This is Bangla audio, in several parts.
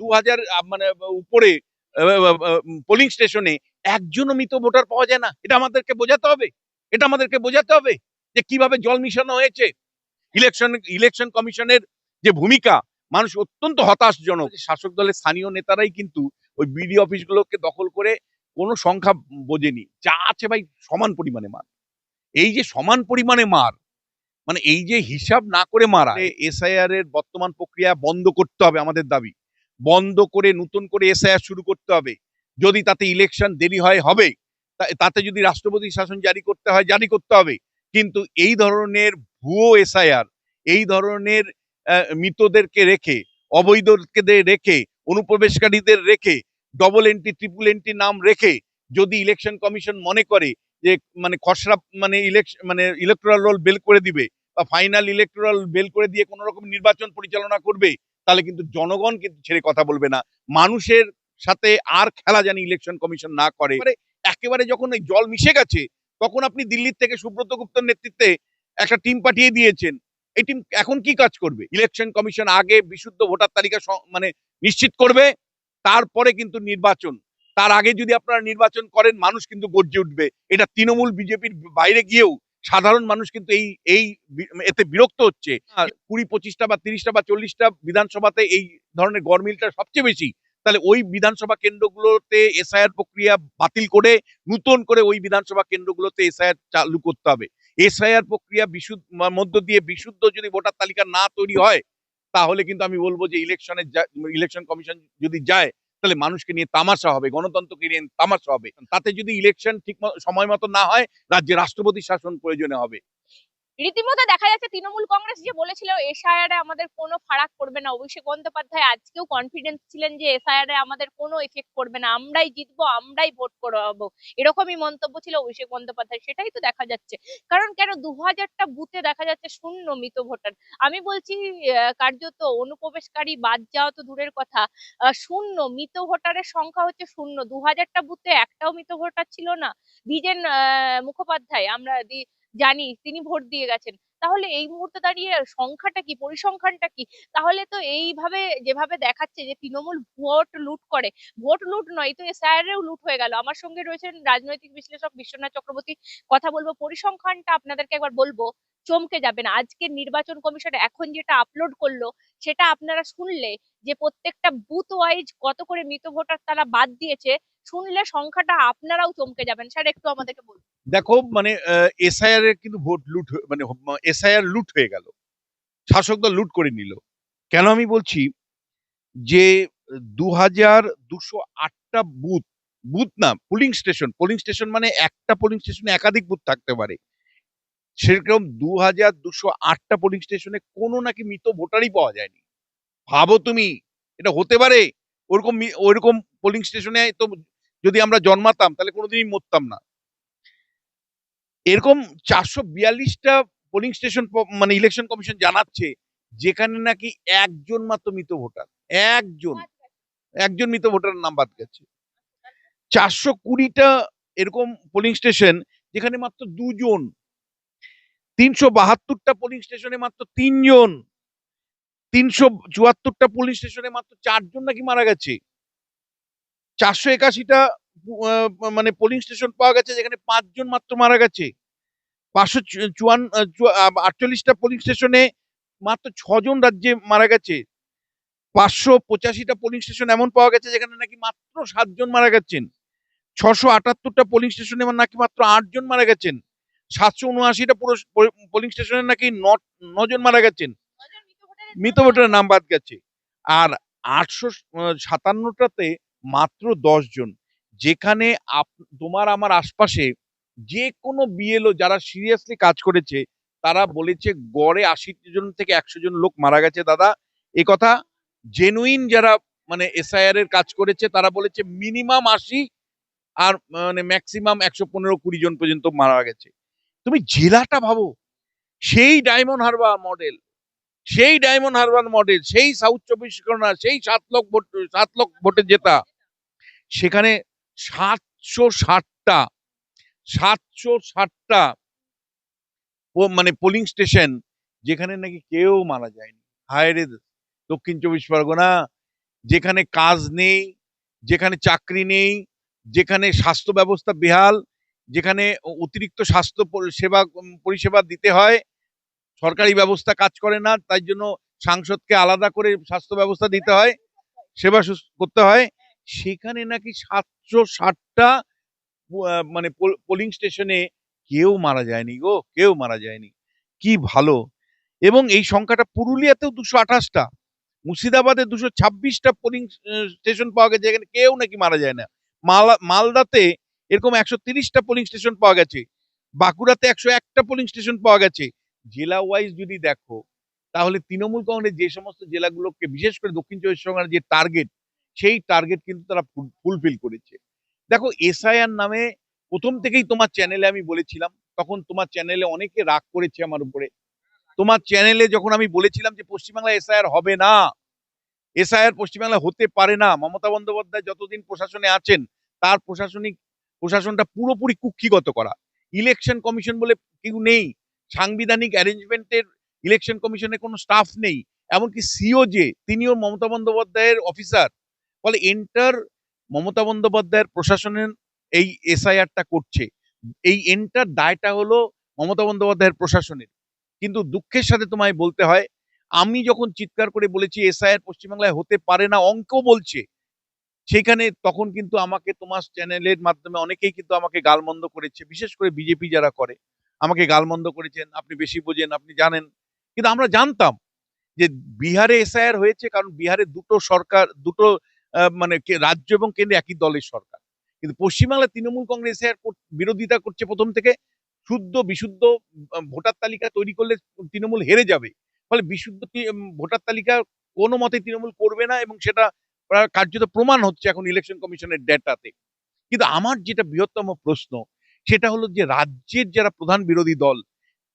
দু হাজার মানে উপরে পোলিং স্টেশনে একজনও মৃত ভোটার পাওয়া যায় না। এটা আমাদেরকে বোঝাতে হবে। এটা আমাদেরকে বোঝাতে হবে যে কীভাবে জল মিশানো হয়েছে। ইলেকশন ইলেকশন কমিশনের যে ভূমিকা, মানুষ অত্যন্ত হতাশজনক। শাসক দলের স্থানীয় নেতারাই কিন্তু ওই বিডি অফিসগুলোকে দখল করে কোনো সংখ্যা বোঝেনি। যা আছে ভাই, সমান পরিমাণে মার। এই যে সমান পরিমাণে মার মানে এই যে হিসাব না করে মারা এসআইআর এর বর্তমান প্রক্রিয়া বন্ধ করতে হবে আমাদের দাবি। বন্ধ করে, নতুন করে এসআইআর শুরু করতে হবে। যদি তাতে ইলেকশন দেরি হয়, হবে। তাতে যদি রাষ্ট্রপতি শাসন জারি করতে হয়, জারি করতে হবে। কিন্তু এই ধরনের ভুয়ো এসআইআর, এই ধরনের মৃতদেরকে রেখে অবৈধকে রেখে, অনুপ্রবেশকারীদের রেখে ডবল এন্ট্রি ট্রিপল এন্ট্রি নাম রেখে যদি ইলেকশন কমিশন মনে করে যে মানে খসড়া মানে ইলেকশন মানে ইলেকট্রাল রোল বেল করে দিবে বা ফাইনাল ইলেকট্রাল বেল করে দিয়ে কোনো রকম নির্বাচন পরিচালনা করবে তাহলে কিন্তু জনগণ কিন্তু ছেড়ে কথা বলবে না। মানুষের সাথে আর খেলা জানি ইলেকশন কমিশন না করে। এবারে একেবারে যখন এই জল মিশে গেছে, তখন আপনি দিল্লির থেকে সুব্রত গুপ্তর নেতৃত্বে একটা টিম পাঠিয়ে দিয়েছেন। এই টিম এখন কি কাজ করবে? ইলেকশন কমিশন আগে বিশুদ্ধ ভোটার তালিকা মানে নিশ্চিত করবে, তারপরে কিন্তু নির্বাচন। তার আগে যদি আপনারা নির্বাচন করেন, মানুষ কিন্তু গর্জে উঠবে। এটা তৃণমূল, বিজেপির বাইরে গিয়েও সাধারণ মানুষ কিন্তু এই এই এতে বিরক্ত হচ্ছে কুড়ি পঁচিশটা বা তিরিশটা বা চল্লিশটা বিধানসভাতে এই ধরনের গরমিলটা সবচেয়ে বেশি। তাহলে ওই বিধানসভা কেন্দ্রগুলোতে এসআইআর প্রক্রিয়া বাতিল করে নতুন করে ওই বিধানসভা কেন্দ্রগুলোতে এসআইআর চালু করতে হবে। এসআইআর প্রক্রিয়া বিশুদ্ধ মধ্য দিয়ে বিশুদ্ধ যদি ভোটার তালিকা না তৈরি হয় তাহলে কিন্তু আমি বলব যে ইলেকশনে ইলেকশন কমিশন যদি যায় তাহলে মানুষকে নিয়ে তামাশা হবে, গণতন্ত্রকে নিয়ে তামাশা হবে। তাতে যদি ইলেকশন ঠিক সময় মতো না হয়, রাজ্যে রাষ্ট্রপতি শাসন প্রয়োজনে হবে। রীতিমতো দেখা যাচ্ছে তৃণমূল কংগ্রেস যে বলেছিল এসআইআর আমাদের কোনো ফারাক করবে না। অভিষেক বন্দ্যোপাধ্যায় আজকেও কনফিডেন্স ছিলেন যে এসআইআর আমাদের কোনো এফেক্ট করবে না। আমরাই জিতবো আমরাই ভোট করাবো। এরকমই মন্তব্য ছিল অভিষেক বন্দ্যোপাধ্যায় সেটাই তো দেখা যাচ্ছে। কারণ কেন দু হাজারটা বুথে দেখা যাচ্ছে শূন্য মৃত ভোটার। আমি বলছি কার্যত অনুপ্রবেশকারী বাদ যাওয়া তো দূরের কথা। শূন্য মৃত ভোটারের সংখ্যা হচ্ছে শূন্য। দু হাজারটা বুথে একটাও মৃত ভোটার ছিল না। দ্বিজেন আহ, মুখোপাধ্যায় আমরা জানি তিনি ভোট দিয়ে গেছেন। তাহলে এই মুহূর্তে দাঁড়িয়ে সংখ্যাটা কি? পরিসংখ্যানটা কি? তাহলে তো এইভাবে যেভাবে দেখাচ্ছে যে তৃণমূল ভোট লুট করে, ভোট লুট নয়, তো এসআইআরেও লুট হয়ে গেল। আমার সঙ্গে রয়েছেন রাজনৈতিক বিশ্লেষক বিশ্বনাথ চক্রবর্তী। কথা বলব, পরিসংখ্যানটা আপনাদেরকে একবার বলব, চমকে যাবেন আজকের নির্বাচন কমিশন এখন যেটা আপলোড করল, সেটা আপনারা শুনলে যে প্রত্যেকটা বুথ ওয়াইজ কত করে মৃত ভোটার তারা বাদ দিয়েছে শুনলে সংখ্যাটা আপনারাও চমকে যাবেন। স্যার, একটু আমাদেরকে বলুন। দেখো মানে এসআইআর এর কিন্তু ভোট লুট মানে এসআইআর লুট হয়ে গেল। শাসক দল লুট করে নিল। কেন আমি বলছি? যে দু হাজার দুশো আটটা বুথ বুথ না পোলিং স্টেশন পোলিং স্টেশন মানে একটা পোলিং স্টেশনে একাধিক বুথ থাকতে পারে। সেরকম দু হাজার দুশো আটটা পোলিং স্টেশনে কোনো নাকি মৃত ভোটারই পাওয়া যায়নি। ভাবো তুমি, এটা হতে পারে? ওরকম মি- ওরকম পোলিং স্টেশনে তো যদি আমরা জন্মাতাম, তাহলে কোনোদিনই মরতাম না। এরকম চারশো বিয়াল্লিশটা পোলিং স্টেশন মানে ইলেকশন কমিশন জানাচ্ছে, যেখানে নাকি একজন মাত্র মৃত ভোটার। একজন। একজন মৃত ভোটারের নাম বাদ গেছে। চারশো কুড়িটা এরকম পোলিং স্টেশন যেখানে মাত্র দুজন। তিনশো বাহাত্তরটা পোলিং স্টেশনে মাত্র তিনজন। তিনশো চুয়াত্তরটা পোলিং স্টেশনে মাত্র চারজন নাকি মারা গেছে। চারশো একাশিটা মানে পোলিং স্টেশন পাওয়া গেছে যেখানে পাঁচজন মাত্র মারা গেছে। পাঁচশো চুয়ান্ন আটচল্লিশটা পোলিং স্টেশনে মাত্র ছজন রাজ্যে মারা গেছে। পাঁচশো পঁচাশিটা পোলিং স্টেশন এমন পাওয়া গেছে যেখানে নাকি মাত্র সাতজন মারা গেছেন। ছশো আটাত্তরটা পোলিং স্টেশনে নাকি মাত্র আটজন মারা গেছেন। সাতশো উনআশিটা পুরো পোলিং স্টেশনে নাকি ন- নজন মারা গেছেন। মৃত ভোটারের নাম বাদ গেছে। আর আটশো সাতান্নটাতে মাত্র দশ জন। যেখানে আপ- তোমার আমার আশপাশে যে কোনো বিএলও যারা সিরিয়াসলি কাজ করেছে, তারা বলেছে গড়ে আশি জন থেকে একশো জন লোক মারা গেছে দাদা। এ কথা জেনুইন যারা মানে এসআইআর এর কাজ করেছে, তারা বলেছে মিনিমাম আশি আর মানে ম্যাক্সিমাম একশো পনেরো কুড়ি জন পর্যন্ত মারা গেছে। তুমি জেলাটা ভাবো। সেই ডায়মন্ড হারবার মডেল সেই ডায়মন্ড হারবার মডেল, সেই সাউথ চব্বিশ পরগনা, সেই সাত লক্ষ ভোট, সাত লক্ষ ভোটে জেতা, সেখানে সাতশো ষাটটা সাতশো ষাটটা মানে পোলিং স্টেশন যেখানে নাকি কেউ মারা যায়নি। হায় রে দক্ষিণ চব্বিশ পরগনা, যেখানে কাজ নেই, যেখানে চাকরি নেই, যেখানে স্বাস্থ্য ব্যবস্থা বেহাল, যেখানে অতিরিক্ত স্বাস্থ্য সেবা, পরিষেবা দিতে হয় সরকারি ব্যবস্থা কাজ করে না, তাই জন্য সাংসদকে আলাদা করে স্বাস্থ্য ব্যবস্থা দিতে হয়, সেবা করতে হয়। সেখানে নাকি সাতশো ষাটটা মানে পোলিং স্টেশনে কেউ মারা যায়নি গো, কেউ মারা যায়নি। কি ভালো! এবং এই সংখ্যাটা পুরুলিয়াতেও দুশো আঠাশটা, মুর্শিদাবাদে দুশো ছাব্বিশটা পোলিং স্টেশন পাওয়া গেছে এখানে কেউ নাকি মারা যায় না। মালা, মালদাতে এরকম একশো তিরিশটা পোলিং স্টেশন পাওয়া গেছে, বাঁকুড়াতে একশো একটা পোলিং স্টেশন পাওয়া গেছে জেলা ওয়াইজ যদি দেখো, তাহলে তৃণমূল কংগ্রেস যে সমস্ত জেলাগুলোকে, বিশেষ করে দক্ষিণ চব্বিশ পরগনার যে টার্গেট সেই টার্গেট কিন্তু তারা ফুলফিল করেছে। দেখো এসআইআর নামে প্রথম থেকেই তোমার চ্যানেলে আমি বলেছিলাম, তখন তোমার চ্যানেলে অনেকে রাগ করেছে আমার উপরে। তোমার চ্যানেলে যখন আমি বলেছিলাম যে পশ্চিমবাংলায় এসআইআর হবে না এসআইআর পশ্চিমবাংলা হতে পারে না, মমতা বন্দ্যোপাধ্যায় যতদিন প্রশাসনে আছেন, তার প্রশাসনিক, প্রশাসনটা পুরোপুরি কুক্ষিগত করা। ইলেকশন কমিশন বলে কেউ নেই। সাংবিধানিক অ্যারেঞ্জমেন্টের ইলেকশন কমিশনে কোনো স্টাফ নেই। এমনকি সিও যে তিনিও মমতা বন্দ্যোপাধ্যায়ের অফিসার ফলে এন্টার মমতা বন্দ্যোপাধ্যায়ের প্রশাসনের এই এসআইআরটা করছে। এই এন্টার দায়টা হলো মমতা বন্দ্যোপাধ্যায়ের প্রশাসনের। কিন্তু দুঃখের সাথে তোমায় বলতে হয়, আমি যখন চিৎকার করে বলেছি এসআইআর পশ্চিমবাংলায় হতে পারে না অঙ্ক বলছে। সেখানে তখন কিন্তু আমাকে তোমার চ্যানেলের মাধ্যমে অনেকেই কিন্তু আমাকে গালমন্দ করেছে, বিশেষ করে বিজেপি যারা করে। আমাকে গালমন্দ করেছেন, আপনি বেশি বোঝেন, আপনি জানেন। কিন্তু আমরা জানতাম যে বিহারে এসআইআর হয়েছে কারণ বিহারে দুটো সরকার, দুটো মানে রাজ্য এবং কেন্দ্রে একই দলের সরকার। কিন্তু পশ্চিমবাংলায় তৃণমূল কংগ্রেস বিরোধিতা করছে প্রথম থেকে, শুদ্ধ, বিশুদ্ধ ভোটার তালিকা তৈরি করলে তৃণমূল হেরে যাবে। ফলে বিশুদ্ধ ভোটার তালিকা কোনো মতে তৃণমূল করবে না এবং সেটা কার্যত প্রমাণ হচ্ছে এখন ইলেকশন কমিশনের ডেটাতে। কিন্তু আমার যেটা বৃহত্তম প্রশ্ন সেটা হলো যে রাজ্যের যারা প্রধান বিরোধী দল,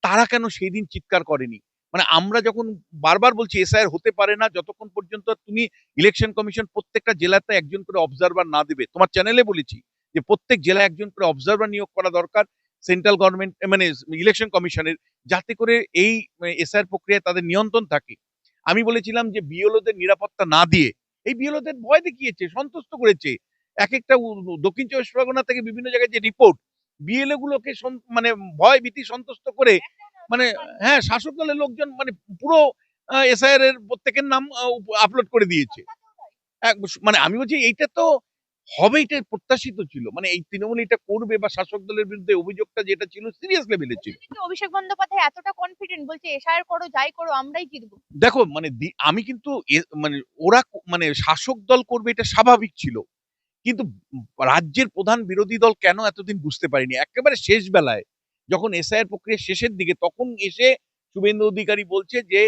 তারা কেন সেই দিন চিৎকার করেনি? মানে আমরা যখন বারবার বলছি, এসআইআর হতে পারে না, যতক্ষণ পর্যন্ত তুমি ইলেকশন কমিশন প্রত্যেকটা জেলাতে একজন করে অবজারভার না দেবে। তোমার চ্যানেলে বলেছি যে প্রত্যেক জেলায় একজন করে অবজারভার নিয়োগ করা দরকার সেন্ট্রাল গভর্নমেন্ট মানে ইলেকশন কমিশনের যাতে করে এই এসআইআর প্রক্রিয়ায় তাদের নিয়ন্ত্রণ থাকে। আমি বলেছিলাম যে বিএলওদের নিরাপত্তা না দিয়ে, এই বিএলওদের ভয় দেখিয়েছে, সন্তুষ্ট করেছে। এক একটা দক্ষিণ চব্বিশ পরগনা থেকে বিভিন্ন জায়গায় যে রিপোর্ট বিএলএ গুলোকে মানে ভয় ভীতি সন্তুষ্ট করে মানে হ্যাঁ শাসক দলের লোকজন মানে পুরো এসআইআর এর প্রত্যেকের নাম আপলোড করে দিয়েছে। মানে আমি বলছি এইটা তো হবে এটা প্রত্যাশিত ছিল। মানে এই তৃণমূল এটা করবে বা শাসক দলের বিরুদ্ধে অভিযোগটা যেটা ছিল সিরিয়াস লেভেলে ছিল। অভিষেক বন্দ্যোপাধ্যায় এতটা কনফিডেন্ট বলছে এসআইআর করো যাই করো আমরাই জিতবো। দেখো মানে আমি কিন্তু মানে ওরা মানে শাসক দল করবে এটা স্বাভাবিক ছিল। কিন্তু রাজ্যের প্রধান বিরোধী দল কেন এতদিন বুঝতে পারিনি? একেবারে শেষ বেলায় যখন এসআইআর প্রক্রিয়া শেষের দিকে, তখন এসে শুভেন্দু অধিকারী বলছে যে,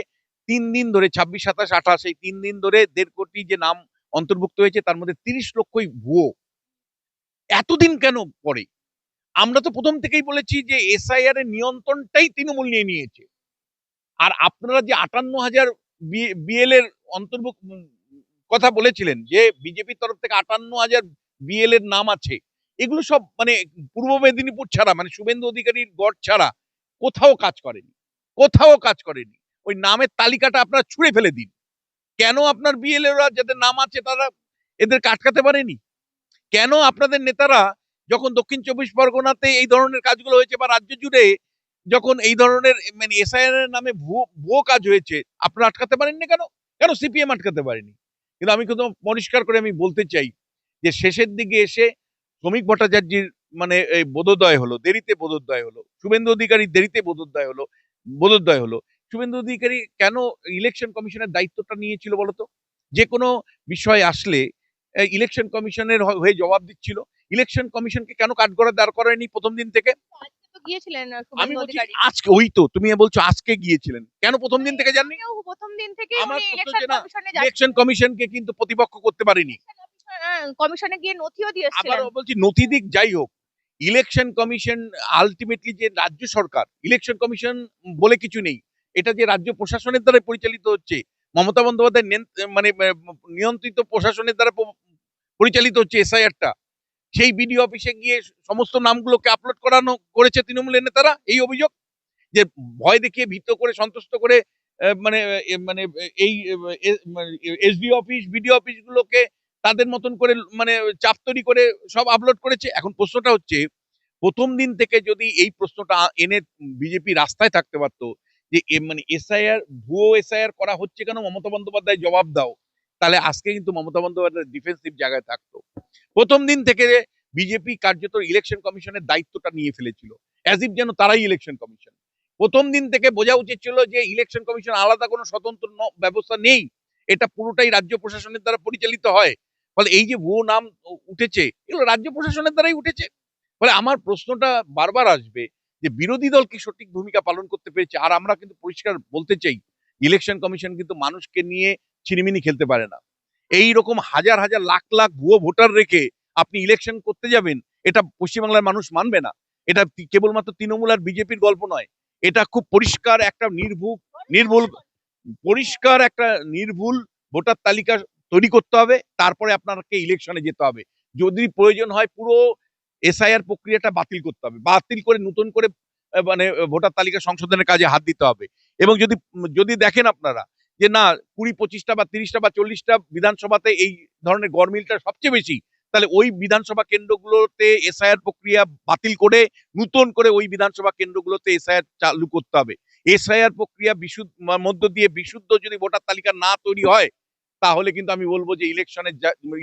তিন দিন ধরে, ছাব্বিশ, সাতাশ, আঠাশ, এই তিন দিন ধরে দেড় কোটি যে নাম অন্তর্ভুক্ত হয়েছে, তার মধ্যে তিরিশ লক্ষই ভুয়ো। এতদিন কেন পরে আমরা তো প্রথম থেকেই বলেছি যে, এসআইআর এর নিয়ন্ত্রণটাই তৃণমূল নিয়ে নিয়েছে। আর আপনারা যে আটান্ন হাজার বিএল এর অন্তর্ভুক্ত কথা বলেছিলেন যে বিজেপির তরফ থেকে আটান্ন হাজার বিএল এর নাম আছে। এগুলো সব মানে পূর্ব মেদিনীপুর ছাড়া মানে শুভেন্দু অধিকারীর গড় ছাড়া কোথাও কাজ করেনি। কোথাও কাজ করেনি। ওই নামের তালিকাটা আপনারা ছুঁড়ে ফেলে দিন। কেন আপনার বিএল এরা যাদের নাম আছে তারা এদেরকে আটকাতে পারেনি? কেন আপনাদের নেতারা যখন দক্ষিণ চব্বিশ পরগনাতে এই ধরনের কাজগুলো হয়েছে বা রাজ্য জুড়ে যখন এই ধরনের মানে এসআইআর নামে ভুয়ো কাজ হয়েছে, আপনারা আটকাতে পারেননি কেন? কেন সিপিএম আটকাতে পারেনি? কিন্তু আমি কিন্তু পরিষ্কার করে আমি বলতে চাই যে শেষের দিকে এসে শ্রমিক ভট্টাচার্যের মানে এই বোধোদয় হলো, দেরিতে বোধোদয় হলো, শুভেন্দু অধিকারী দেরিতে বোধোদয় হলো বোধোদয় হলো, শুভেন্দু অধিকারী কেন ইলেকশন কমিশনের দায়িত্বটা নিয়েছিল বলতো? যে কোনো বিষয় আসলে ইলেকশন কমিশনের হয়ে জবাব দিচ্ছিল। ইলেকশন কমিশনকে কেন কাঠগড়া দাঁড় করায়নি প্রথম দিন থেকে? গিয়েছিলেন আমি বলছি আজকে ওই তো তুমি বলছো আজকে গিয়েছিলেন। কেন প্রথম দিন থেকে জাননি প্রথম দিন থেকে আমার ইলেকশন কমিশনকে কিন্তু প্রতিপক্ষ করতে পারিনি। কমিশনে গিয়ে নথিও দিয়ে এসেছিলেন। আবারও বলছি নথি দিক যাই হোক ইলেকশন কমিশন আলটিমেটলি যে রাজ্য সরকার ইলেকশন কমিশন বলে কিছু নেই। এটা যে রাজ্য প্রশাসনের দ্বারা পরিচালিত হচ্ছে মমতা বন্দ্যোপাধ্যায় মানে নিয়ন্ত্রিত প্রশাসনের দ্বারা পরিচালিত হচ্ছে এসআইআরটা সেই বিডিও অফিসে গিয়ে সমস্ত নামগুলোকে আপলোড করানো করেছে তৃণমূলের নেতারা, এই অভিযোগ যে ভয় দেখিয়ে ভীত করে, সন্তুষ্ট করে মানে মানে এই এসডি অফিস বিডি অফিস গুলোকে তাদের মতন করে মানে চাপ তৈরি করে সব আপলোড করেছে। এখন প্রশ্নটা হচ্ছে, প্রথম দিন থেকে যদি এই প্রশ্নটা এনে বিজেপি রাস্তায় থাকতে পারতো যে মানে এসআইআর, ভুয়ো এসআইআর করা হচ্ছে কেন? মমতা বন্দ্যোপাধ্যায় জবাব দাও। তাহলে আজকে কিন্তু মমতা বন্দ্যোপাধ্যায় ডিফেন্সিভ জায়গায় থাকতো। প্রথম দিন থেকে বিজেপি কার্যত ইলেকশন কমিশনের দায়িত্বটা নিয়ে ফেলেছিল। অ্যাজ যেন তারাই ইলেকশন কমিশন প্রথম দিন থেকে বোঝা উচিত ছিল যে ইলেকশন কমিশন আলাদা কোনো স্বতন্ত্র ব্যবস্থা নেই। এটা পুরোটাই রাজ্য প্রশাসনের দ্বারা পরিচালিত হয়। ফলে এই যে ভুয়ো নাম উঠেছে, এগুলো রাজ্য প্রশাসনের দ্বারাই উঠেছে। ফলে আমার প্রশ্নটা বারবার আসবে যে বিরোধী দল কি সঠিক ভূমিকা পালন করতে পেরেছে? আর আমরা কিন্তু পরিষ্কার বলতে চাই ইলেকশন কমিশন কিন্তু মানুষকে নিয়ে ছিনিমিনি খেলতে পারে না। এই রকম হাজার হাজার লাখ লাখ ভুয়ো ভোটার রেখে আপনি ইলেকশন করতে যাবেন, এটা পশ্চিমবাংলার মানুষ মানবে না। এটা কেবলমাত্র তৃণমূল আর বিজেপির গল্প নয়। এটা খুব পরিষ্কার একটা নির্ভুল নির্ভুল, পরিষ্কার একটা নির্ভুল ভোটার তালিকা তৈরি করতে হবে, তারপরে আপনাকে ইলেকশনে যেতে হবে। যদি প্রয়োজন হয় পুরো এসআইআর প্রক্রিয়াটা বাতিল করতে হবে। বাতিল করে নতুন করে মানে ভোটার তালিকা সংশোধনের কাজে হাত দিতে হবে। এবং যদি যদি দেখেন আপনারা যে না, কুড়ি, পঁচিশটা বা তিরিশটা বা চল্লিশটা বিধানসভাতে এই ধরনের গরমিলটা সবচেয়ে বেশি, তাহলে ওই বিধানসভা কেন্দ্রগুলোতে এসআইআর প্রক্রিয়া বাতিল করে, নতুন করে ওই বিধানসভা কেন্দ্রগুলোতে এসআইআর চালু করতে হবে। এসআইআর প্রক্রিয়া বিশুদ্ধ মধ্য দিয়ে বিশুদ্ধ যদি ভোটার তালিকা না তৈরি হয়, তাহলে কিন্তু আমি বলব যে ইলেকশনে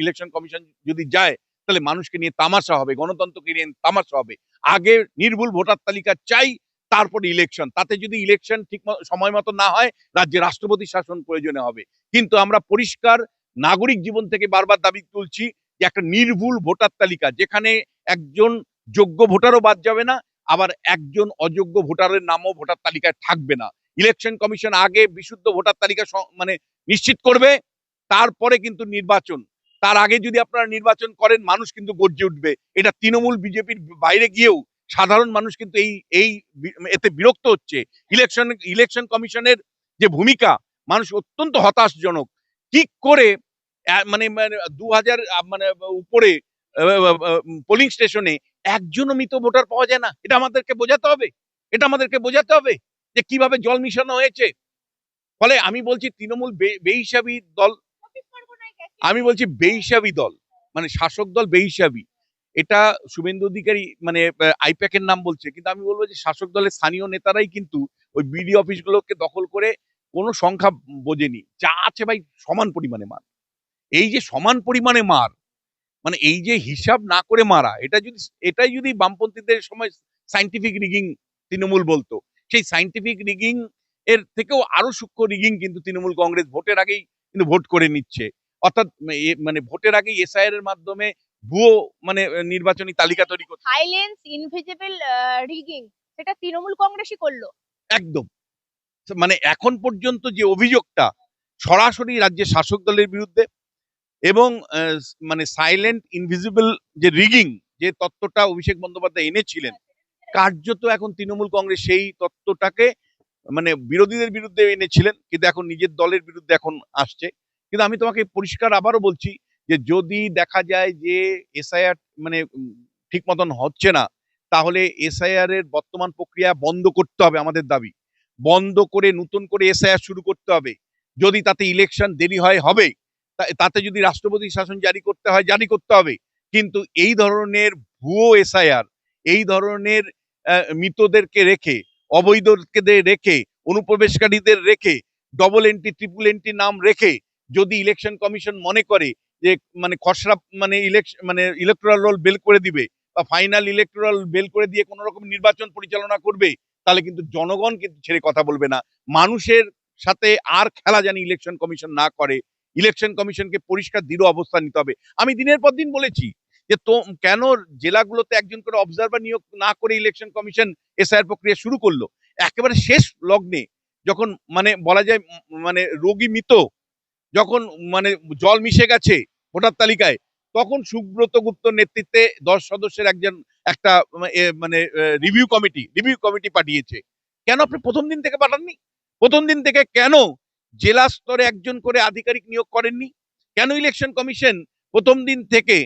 ইলেকশন কমিশন যদি যায়, তাহলে মানুষকে নিয়ে তামাশা হবে, গণতন্ত্রকে নিয়ে তামাশা হবে। আগে নির্ভুল ভোটার তালিকা চাই তারপরে ইলেকশন তাতে যদি ইলেকশন ঠিক সময় মতো না হয়, রাজ্যে রাষ্ট্রপতি শাসন প্রয়োজনে হবে। কিন্তু আমরা পরিষ্কার নাগরিক জীবন থেকে বারবার দাবি তুলছি যে একটা নির্ভুল ভোটার তালিকা, যেখানে একজন যোগ্য ভোটারও বাদ যাবে না, আবার একজন অযোগ্য ভোটারের নামও ভোটার তালিকায় থাকবে না। ইলেকশন কমিশন আগে বিশুদ্ধ ভোটার তালিকা মানে নিশ্চিত করবে, তারপরে কিন্তু নির্বাচন। তার আগে যদি আপনারা নির্বাচন করেন, মানুষ কিন্তু গর্জে উঠবে। এটা তৃণমূল, বিজেপির বাইরে গিয়েও সাধারণ মানুষ কিন্তু এই এই এতে বিরক্ত হচ্ছে। ইলেকশন ইলেকশন কমিশনের যে ভূমিকা মানুষ অত্যন্ত হতাশজনক। কি করে মানে দু হাজার মানে উপরে পোলিং স্টেশনে একজনও মৃত ভোটার পাওয়া যায় না? এটা আমাদেরকে বোঝাতে হবে। এটা আমাদেরকে বোঝাতে হবে যে কীভাবে জল মিশানো হয়েছে। ফলে আমি বলছি তৃণমূল বেহিসাবি দল আমি বলছি বেহিসাবি দল মানে শাসক দল বেহিসাবি। এটা শুভেন্দু অধিকারী মানে আইপ্যাকের নাম বলছে। কিন্তু আমি বলব যে শাসক দলের স্থানীয় নেতারাই কিন্তু ওই বিডি অফিসগুলোকে দখল করে কোনো সংখ্যা বোঝেনি। যা আছে ভাই সমান পরিমাণে মার। এই যে সমান পরিমাণে মার মানে এই যে হিসাব না করে মারা, এটা যদি, এটাই যদি বামপন্থীদের সময় সাইন্টিফিক রিগিং তৃণমূল বলতো, সেই সাইন্টিফিক রিগিং এর থেকেও আরও সূক্ষ্ম রিগিং কিন্তু তৃণমূল কংগ্রেস ভোটের আগেই কিন্তু ভোট করে নিচ্ছে। অর্থাৎ মানে ভোটের আগেই এসআইআর এর মাধ্যমে ভুয়ো মানে নির্বাচনী তালিকা তৈরি করছে সাইলেন্স ইনভিজিবল রিগিং সেটা তৃণমূল কংগ্রেসই করল। একদম। মানে এখন পর্যন্ত যে অভিযোগটা সরাসরি রাজ্যের শাসক দলের বিরুদ্ধে এবং মানে সাইলেন্ট ইনভিজিবল যে রিগিং যে তত্ত্বটা অভিষেক বন্দ্যোপাধ্যায় এনেছিলেন কার্যত এখন তৃণমূল কংগ্রেস সেই তত্ত্বটাকে মানে বিরোধীদের বিরুদ্ধে এনেছিলেন কিন্তু এখন নিজের দলের বিরুদ্ধে এখন আসছে। কিন্তু আমি তোমাকে পরিষ্কার আবারও বলছি যে যদি দেখা যায় যে এসআইআর মানে ঠিক মতন হচ্ছে না, তাহলে এসআইআর এর বর্তমান প্রক্রিয়া বন্ধ করতে হবে আমাদের দাবি। বন্ধ করে নতুন করে এসআইআর শুরু করতে হবে। যদি তাতে ইলেকশন দেরি হয়, হবে। তাতে যদি রাষ্ট্রপতি শাসন জারি করতে হয়, জারি করতে হবে। কিন্তু এই ধরনের ভুয়ো এসআইআর এই ধরনের মৃতদেরকে রেখে, অবৈধদের রেখে, অনুপ্রবেশকারীদের রেখে ডবল এন্ট্রি ট্রিপল এন্ট্রি নাম রেখে যদি ইলেকশন কমিশন মনে করে যে মানে খসড়া মানে ইলেকশন মানে ইলেকট্রাল রোল বেল করে দিবে বা ফাইনাল ইলেকট্রাল বেল করে দিয়ে কোনো রকম নির্বাচন পরিচালনা করবে, তাহলে কিন্তু জনগণ কিন্তু ছেড়ে কথা বলবে না। মানুষের সাথে আর খেলা জানি ইলেকশন কমিশন না করে ইলেকশন কমিশনকে পরিষ্কার দৃঢ় অবস্থান নিতে হবে। আমি দিনের পর দিন বলেছি যে তো কেন জেলাগুলোতে একজন করে অবজারভার নিয়োগ না করে ইলেকশন কমিশন এসআইআর প্রক্রিয়া শুরু করল? একেবারে শেষ লগ্নে যখন মানে বলা যায় মানে রোগী মৃত যখন মানে জল মিশে গেছে ভোটার তালিকায়, তখন সুব্রত গুপ্তর নেতৃত্বে দশ সদস্যের একজন, একটা মানে রিভিউ কমিটি রিভিউ কমিটি পাঠিয়েছে। কেন আপনি প্রথম দিন থেকে পাঠাননি? প্রথম দিন থেকে কেন জেলা স্তরে একজন করে আধিকারিক নিয়োগ করেননি? কেন ইলেকশন কমিশন প্রথম দিন থেকে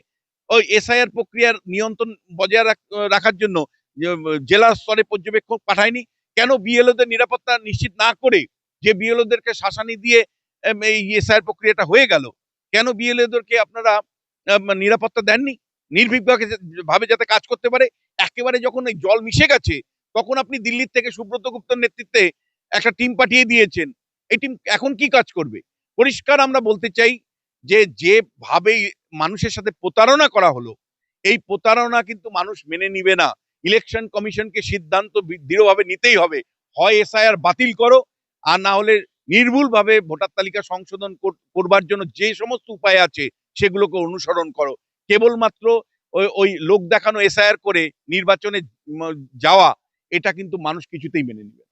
ওই এসআইআর প্রক্রিয়ার নিয়ন্ত্রণ বজায় রাখার জন্য জেলা স্তরে পর্যবেক্ষক পাঠায়নি? কেন বিএলওদের নিরাপত্তা নিশ্চিত না করে যে বিএলওদেরকে শাসানি দিয়ে এই এসআইয়ের প্রক্রিয়াটা হয়ে গেল। কেন বিএলওদেরকে আপনারা নিরাপত্তা দেননি? নির্ভীকভাবে ভাবে যাতে কাজ করতে পারে। একেবারে যখন এই জল মিশে গেছে, তখন আপনি দিল্লির থেকে সুব্রত গুপ্তর নেতৃত্বে একটা টিম পাঠিয়ে দিয়েছেন। এই টিম এখন কি কাজ করবে? পরিষ্কার আমরা বলতে চাই যে যেভাবে মানুষের সাথে প্রতারণা করা হলো, এই প্রতারণা কিন্তু মানুষ মেনে নিবে না। ইলেকশন কমিশনকে সিদ্ধান্ত দৃঢ়ভাবে নিতেই হবে। হয় এসআইআর বাতিল করো, আর না হলে নির্ভুলভাবে ভোটার তালিকা সংশোধন করবার জন্য যে সমস্ত উপায় আছে, সেগুলোকে অনুসরণ করো কেবলমাত্র ওই ওই লোক দেখানো এসআইআর করে নির্বাচনে যাওয়া, এটা কিন্তু মানুষ কিছুতেই মেনে নিবে।